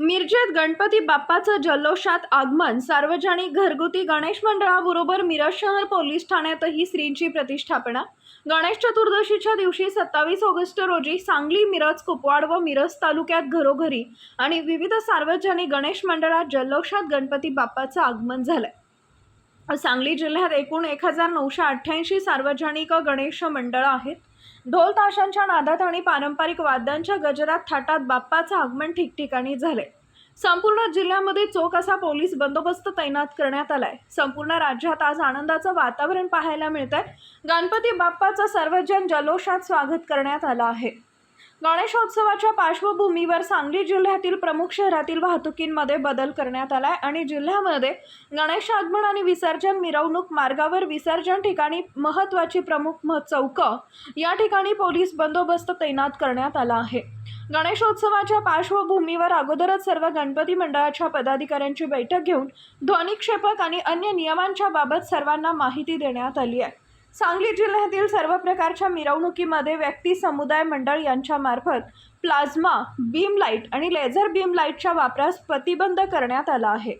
मिरजेत गणपती बाप्पाचं जल्लोषात आगमन सार्वजनिक घरगुती गणेश मंडळाबरोबर मिरज शहर पोलीस ठाण्यातही श्रींची प्रतिष्ठापना. गणेश चतुर्दशीच्या दिवशी सत्तावीस ऑगस्ट रोजी सांगली मिरज कुपवाड व मिरज तालुक्यात घरोघरी आणि विविध सार्वजनिक गणेश मंडळात जल्लोषात गणपती बाप्पाचं आगमन झालंय. सांगली जिल्ह्यात एकूण एक हजार नऊशे अठ्ठ्याऐंशी सार्वजनिक गणेश मंडळं आहेत. ढोल ताशांच्या नादात आणि पारंपरिक वाद्यांच्या गजरात थाटात बाप्पाचं आगमन ठिकठिकाणी झाले संपूर्ण जिल्ह्यामध्ये चोख असा पोलीस बंदोबस्त तैनात करण्यात आलाय. संपूर्ण राज्यात आज आनंदाचं वातावरण पाहायला मिळतंय. गणपती बाप्पाचं सर्वजन जल्लोषात स्वागत करण्यात आलं आहे. गणेशोत्सवाच्या पार्श्वभूमीवर सांगली जिल्ह्यातील प्रमुख शहरातील वाहतुकींमध्ये बदल करण्यात आलाय आणि जिल्ह्यामध्ये गणेश आगमन आणि विसर्जन मिरवणूक मार्गावर विसर्जन ठिकाणी महत्त्वाची प्रमुख मह चौक या ठिकाणी पोलीस बंदोबस्त तैनात करण्यात आला आहे. गणेशोत्सवाच्या पार्श्वभूमीवर अगोदरच सर्व गणपती मंडळाच्या पदाधिकाऱ्यांची बैठक घेऊन ध्वनिक्षेपक आणि अन्य नियमांच्या बाबत सर्वांना माहिती देण्यात आली आहे. सांगली जिल्ह्यातील सर्व प्रकारच्या मिरवणुकीमध्ये व्यक्ती समुदाय मंडळ यांच्यामार्फत प्लाझ्मा बीम लाइट आणि लेझर बीम लाईटच्या वापरास प्रतिबंध करण्यात आला आहे.